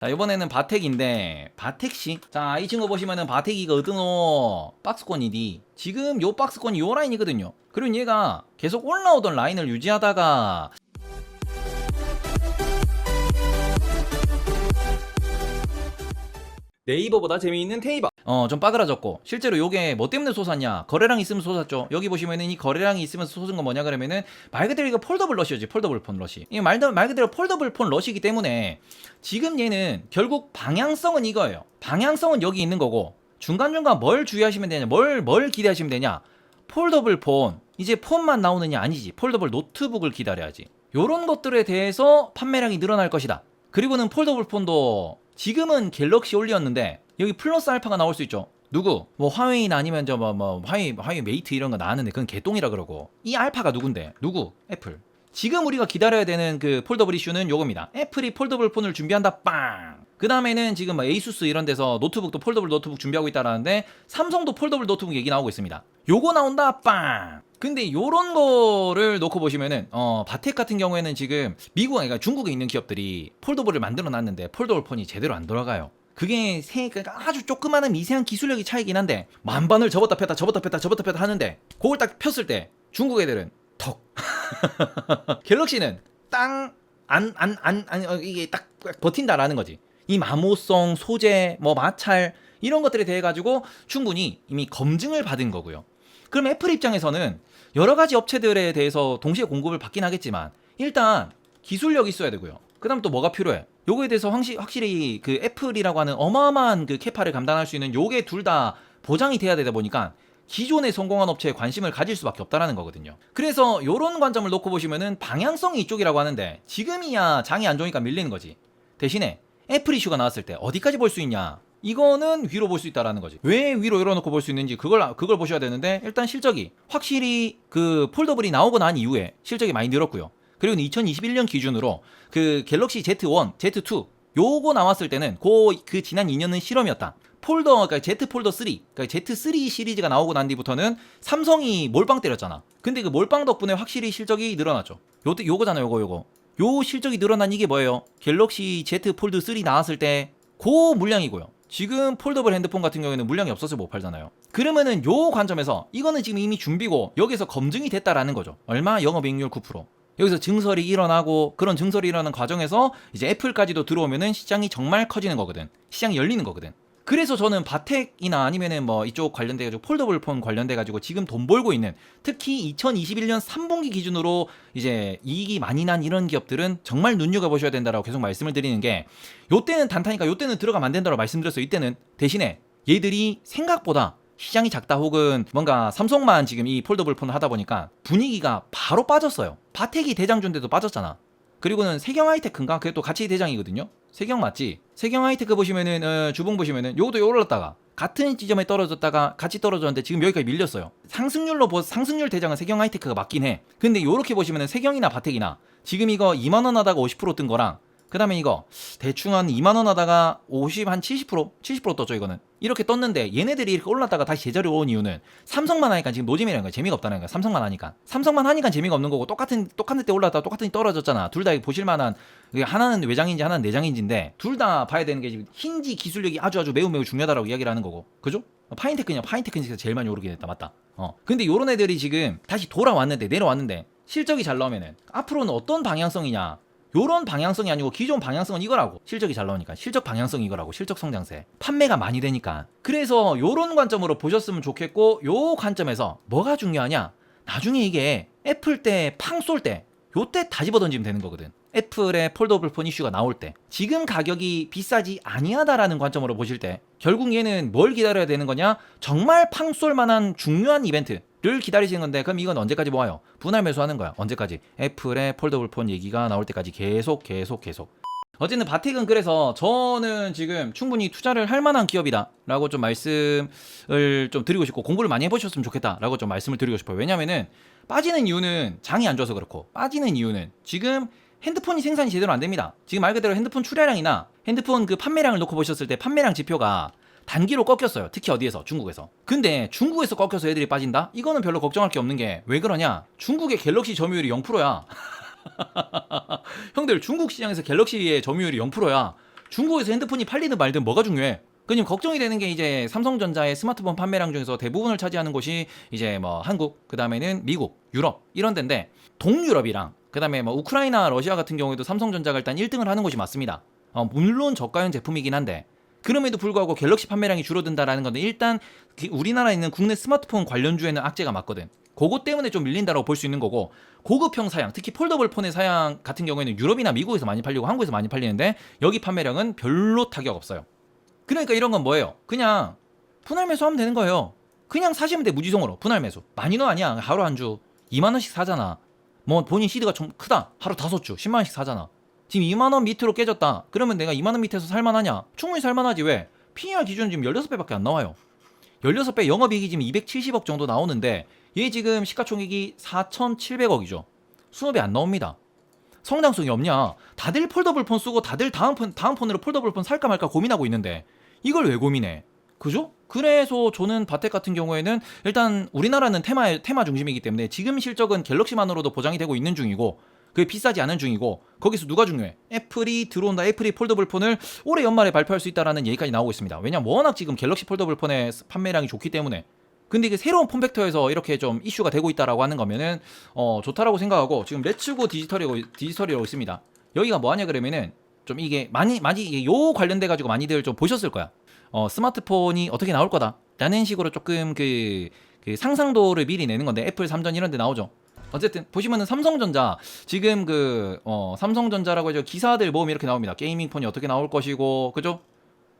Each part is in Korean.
자 이번에는 바텍인데 바텍시 자이 친구 보시면은 바텍이가 어드노? 박스권이디. 지금 요 박스권이 요 라인이거든요. 그리고 얘가 계속 올라오던 라인을 유지하다가 네이버보다 재미있는 테이버 어좀 빠그라졌고. 실제로 요게 뭐 때문에 솟았냐? 거래량이 있으면 솟았죠. 여기 보시면은 이 거래량이 있으면서 솟은 건 뭐냐? 그러면은 말 그대로 이거 폴더블 러시지 폴더블 폰 러시. 이 말, 말 그대로 폴더블 폰 러시이기 때문에 지금 얘는 결국 방향성은 이거예요. 방향성은 여기 있는 거고 중간중간 뭘 주의하시면 되냐? 뭘, 뭘 기대하시면 되냐? 폴더블 폰. 이제 폰만 나오느냐? 아니지. 폴더블 노트북을 기다려야지. 요런 것들에 대해서 판매량이 늘어날 것이다. 그리고는 폴더블 폰도 지금은 갤럭시 올리었는데 여기 플러스 알파가 나올 수 있죠. 누구? 뭐 화웨이나 아니면 저 뭐 뭐 화웨이 화웨이 메이트 이런 거 나왔는데 그건 개똥이라 그러고 이 알파가 누군데? 누구? 애플. 지금 우리가 기다려야 되는 그 폴더블 이슈는 요겁니다. 애플이 폴더블 폰을 준비한다. 빵. 그 다음에는 지금 뭐 에이수스 이런 데서 노트북도 폴더블 노트북 준비하고 있다라는데 삼성도 폴더블 노트북 얘기 나오고 있습니다. 요거 나온다. 빵. 근데 요런 거를 놓고 보시면은 어 바텍 같은 경우에는 지금 미국 그러니까 중국에 있는 기업들이 폴더블을 만들어 놨는데 폴더블 폰이 제대로 안 돌아가요. 그게 세 그러니까 아주 조그마한 미세한 기술력이 차이긴 한데 만반을 접었다 폈다 접었다 폈다 접었다 폈다 하는데 그걸 딱 폈을 때 중국 애들은 턱 갤럭시는 땅 안 안 안안 어, 이게 딱 버틴다라는 거지. 이 마모성 소재 뭐 마찰 이런 것들에 대해 가지고 충분히 이미 검증을 받은 거고요. 그럼 애플 입장에서는 여러 가지 업체들에 대해서 동시에 공급을 받긴 하겠지만 일단 기술력이 있어야 되고요. 그다음 또 뭐가 필요해? 요거에 대해서 확실히, 확실히 그 애플이라고 하는 어마어마한 그 캐파를 감당할 수 있는 요게 둘 다 보장이 돼야 되다 보니까 기존의 성공한 업체에 관심을 가질 수밖에 없다라는 거거든요. 그래서 요런 관점을 놓고 보시면은 방향성이 이쪽이라고 하는데 지금이야 장이 안 좋으니까 밀리는 거지. 대신에 애플 이슈가 나왔을 때 어디까지 볼 수 있냐? 이거는 위로 볼 수 있다라는 거지. 왜 위로 열어놓고 볼 수 있는지 그걸 그걸 보셔야 되는데 일단 실적이 확실히 그 폴더블이 나오고 난 이후에 실적이 많이 늘었고요. 그리고 2021년 기준으로 그 갤럭시 Z1, Z2 요거 나왔을 때는 그, 그 지난 2년은 실험이었다. 폴더, 그러니까 Z 폴더 3, 그러니까 Z3 시리즈가 나오고 난 뒤부터는 삼성이 몰빵 때렸잖아. 근데 그 몰빵 덕분에 확실히 실적이 늘어났죠. 요, 요거잖아요, 요거, 요거. 요 실적이 늘어난 이게 뭐예요? 갤럭시 Z 폴드 3 나왔을 때, 그 물량이고요. 지금 폴더블 핸드폰 같은 경우에는 물량이 없어서 못 팔잖아요. 그러면은 요 관점에서 이거는 지금 이미 준비고 여기서 검증이 됐다라는 거죠. 얼마? 영업이익률 9%. 여기서 증설이 일어나고 그런 증설이 일어나는 과정에서 이제 애플까지도 들어오면은 시장이 정말 커지는 거거든. 시장이 열리는 거거든. 그래서 저는 바텍이나 아니면은 뭐 이쪽 관련돼 가지고 폴더블 폰 관련돼 가지고 지금 돈 벌고 있는 특히 2021년 3분기 기준으로 이제 이익이 많이 난 이런 기업들은 정말 눈여겨 보셔야 된다라고 계속 말씀을 드리는 게 요때는 단타니까 요때는 들어가면 안 된다고 말씀드렸어요. 이때는 대신에 얘들이 생각보다 시장이 작다 혹은 뭔가 삼성만 지금 이 폴더블 폰을 하다 보니까 분위기가 바로 빠졌어요. 바텍이 대장주인데도 빠졌잖아. 그리고는 세경 하이테크인가? 그게 또 같이 대장이거든요. 세경 맞지? 세경 하이테크 보시면은 어, 주봉 보시면은 요것도 올랐다가 같은 지점에 떨어졌다가 같이 떨어졌는데 지금 여기까지 밀렸어요. 상승률로 보 상승률 대장은 세경 하이테크가 맞긴 해. 근데 요렇게 보시면은 세경이나 바텍이나 지금 이거 2만 원 하다가 50%뜬 거랑 그다음에 이거 대충 한 2만 원 하다가 50 한 70% 70% 떴죠 이거는 이렇게 떴는데 얘네들이 이렇게 올랐다가 다시 제자리 온 이유는 삼성만 하니까 지금 노잼이라는 거야. 재미가 없다는 거야. 삼성만 하니까. 삼성만 하니까 재미가 없는 거고 똑같은 똑같은 때 올랐다가 똑같은 때 떨어졌잖아. 둘 다 보실 만한 하나는 외장인지 하나는 내장인지인데 둘 다 봐야 되는 게 지금 힌지 기술력이 아주 아주 매우 매우 중요하다라고 이야기를 하는 거고. 그죠? 파인테크냐? 파인테크니까 제일 많이 오르게 됐다. 맞다. 어. 근데 요런 애들이 지금 다시 돌아왔는데 내려왔는데 실적이 잘 나오면은 앞으로는 어떤 방향성이냐 요런 방향성이 아니고 기존 방향성은 이거라고. 실적이 잘 나오니까. 실적 방향성이 이거라고. 실적 성장세. 판매가 많이 되니까. 그래서 요런 관점으로 보셨으면 좋겠고 요 관점에서 뭐가 중요하냐? 나중에 이게 애플 때 팡 쏠 때 요때 다 집어 던지면 되는 거거든. 애플의 폴더블 폰 이슈가 나올 때. 지금 가격이 비싸지 아니하다라는 관점으로 보실 때 결국 얘는 뭘 기다려야 되는 거냐? 정말 팡 쏠 만한 중요한 이벤트 를 기다리시는 건데 그럼 이건 언제까지 모아요? 분할 매수하는 거야. 언제까지? 애플의 폴더블 폰 얘기가 나올 때까지 계속 계속 계속. 어쨌든 바텍은 그래서 저는 지금 충분히 투자를 할 만한 기업이다 라고 좀 말씀을 좀 드리고 싶고 공부를 많이 해보셨으면 좋겠다 라고 좀 말씀을 드리고 싶어요. 왜냐면은 빠지는 이유는 장이 안 좋아서 그렇고 빠지는 이유는 지금 핸드폰이 생산이 제대로 안 됩니다. 지금 말 그대로 핸드폰 출하량이나 핸드폰 그 판매량을 놓고 보셨을 때 판매량 지표가 단기로 꺾였어요. 특히 어디에서? 중국에서. 근데 중국에서 꺾여서 애들이 빠진다? 이거는 별로 걱정할 게 없는 게 왜 그러냐? 중국의 갤럭시 점유율이 0%야. 형들 중국 시장에서 갤럭시의 점유율이 0%야. 중국에서 핸드폰이 팔리든 말든 뭐가 중요해? 그님 걱정이 되는 게 이제 삼성전자의 스마트폰 판매량 중에서 대부분을 차지하는 곳이 이제 뭐 한국, 그 다음에는 미국, 유럽 이런 데인데 동유럽이랑 그 다음에 뭐 우크라이나, 러시아 같은 경우에도 삼성전자가 일단 1등을 하는 곳이 맞습니다. 어, 물론 저가형 제품이긴 한데 그럼에도 불구하고 갤럭시 판매량이 줄어든다라는 건데 일단 그 우리나라에 있는 국내 스마트폰 관련주에는 악재가 맞거든. 그것 때문에 좀 밀린다고 볼 수 있는 거고 고급형 사양, 특히 폴더블 폰의 사양 같은 경우에는 유럽이나 미국에서 많이 팔리고 한국에서 많이 팔리는데 여기 판매량은 별로 타격 없어요. 그러니까 이런 건 뭐예요? 그냥 분할 매수하면 되는 거예요. 그냥 사시면 돼 무지성으로 분할 매수. 많이 는 아니야. 하루 한 주 2만 원씩 사잖아. 뭐 본인 시드가 좀 크다. 하루 다섯 주 10만 원씩 사잖아. 지금 2만 원 밑으로 깨졌다. 그러면 내가 2만 원 밑에서 살만하냐? 충분히 살만하지 왜? PER 기준 지금 16배밖에 안 나와요. 16배 영업이익이 지금 270억 정도 나오는데 얘 지금 시가총액이 4,700억이죠. 수업이 안 나옵니다. 성장성이 없냐? 다들 폴더블 폰 쓰고 다들 다음 폰 다음 폰으로 폴더블 폰 살까 말까 고민하고 있는데 이걸 왜 고민해? 그죠? 그래서 저는 바텍 같은 경우에는 일단 우리나라는 테마 테마 중심이기 때문에 지금 실적은 갤럭시만으로도 보장이 되고 있는 중이고 그게 비싸지 않은 중이고 거기서 누가 중요해? 애플이 들어온다. 애플이 폴더블 폰을 올해 연말에 발표할 수 있다라는 얘기까지 나오고 있습니다. 왜냐면 워낙 지금 갤럭시 폴더블 폰의 판매량이 좋기 때문에 근데 이게 새로운 폼팩터에서 이렇게 좀 이슈가 되고 있다라고 하는 거면은 어 좋다라고 생각하고 지금 레츠고 디지털이라고 디지털이라고 있습니다. 여기가 뭐 하냐 그러면은 좀 이게 많이 많이 이게 요 관련돼 가지고 많이들 좀 보셨을 거야. 어 스마트폰이 어떻게 나올 거다라는 식으로 조금 그, 그 상상도를 미리 내는 건데 애플 3전 이런 데 나오죠. 어쨌든 보시면은 삼성전자 지금 그 어, 삼성전자라고 해서 기사들 모음 이렇게 나옵니다. 게이밍 폰이 어떻게 나올 것이고 그죠?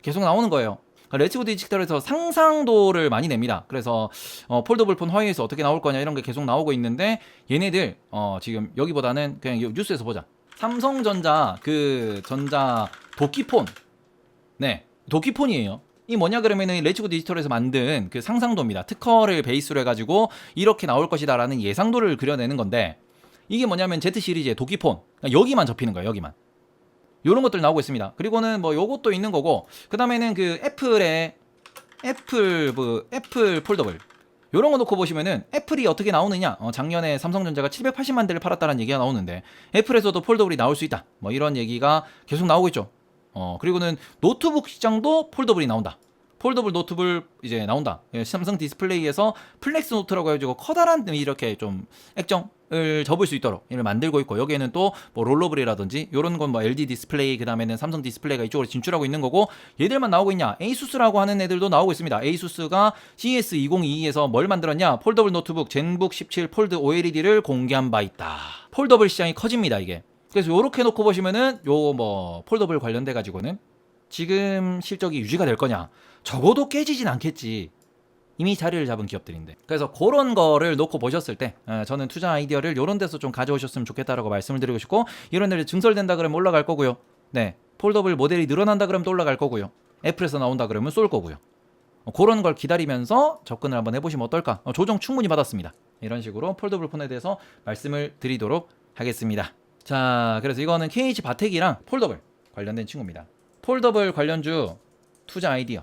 계속 나오는 거예요. 레츠고 디지털에서 상상도를 많이 냅니다. 그래서 어, 폴더블 폰 화웨이에서 어떻게 나올 거냐 이런 게 계속 나오고 있는데 얘네들 어, 지금 여기보다는 그냥 요 뉴스에서 보자. 삼성전자 그 전자 도끼폰 네 도끼폰이에요. 이 뭐냐 그러면은 레츠고 디지털에서 만든 그 상상도입니다. 특허를 베이스로 해가지고 이렇게 나올 것이다라는 예상도를 그려내는 건데 이게 뭐냐면 Z 시리즈의 도끼폰 그러니까 여기만 접히는 거예요. 여기만. 요런 것들 나오고 있습니다. 그리고는 뭐 요것도 있는 거고 그 다음에는 그 애플의 애플 그 애플 폴더블 요런 거 놓고 보시면은 애플이 어떻게 나오느냐 어, 작년에 삼성전자가 780만 대를 팔았다는 얘기가 나오는데 애플에서도 폴더블이 나올 수 있다 뭐 이런 얘기가 계속 나오고 있죠 어 그리고는 노트북 시장도 폴더블이 나온다. 폴더블 노트북 이제 나온다. 예, 삼성 디스플레이에서 플렉스 노트라고 해가지고 커다란 이렇게 좀 액정을 접을 수 있도록 이를 만들고 있고 여기에는 또 뭐 롤러블이라든지 이런 건 뭐 LD 디스플레이 그 다음에는 삼성 디스플레이가 이쪽으로 진출하고 있는 거고 얘들만 나오고 있냐? 에이수스라고 하는 애들도 나오고 있습니다. 에이수스가 CES 2022에서 뭘 만들었냐? 폴더블 노트북 젠북 17 폴드 OLED를 공개한 바 있다. 폴더블 시장이 커집니다 이게 그래서 요렇게 놓고 보시면은 요 뭐 폴더블 관련돼 가지고는 지금 실적이 유지가 될 거냐? 적어도 깨지진 않겠지. 이미 자리를 잡은 기업들인데. 그래서 그런 거를 놓고 보셨을 때 어, 저는 투자 아이디어를 이런 데서 좀 가져오셨으면 좋겠다라고 말씀을 드리고 싶고 이런 데를 증설된다 그러면 올라갈 거고요. 네. 폴더블 모델이 늘어난다 그러면 또 올라갈 거고요. 애플에서 나온다 그러면 쏠 거고요. 어, 그런 걸 기다리면서 접근을 한번 해보시면 어떨까? 어, 조정 충분히 받았습니다. 이런 식으로 폴더블 폰에 대해서 말씀을 드리도록 하겠습니다 자 그래서 이거는 KH 바텍이랑 폴더블 관련된 친구입니다. 폴더블 관련주 투자 아이디어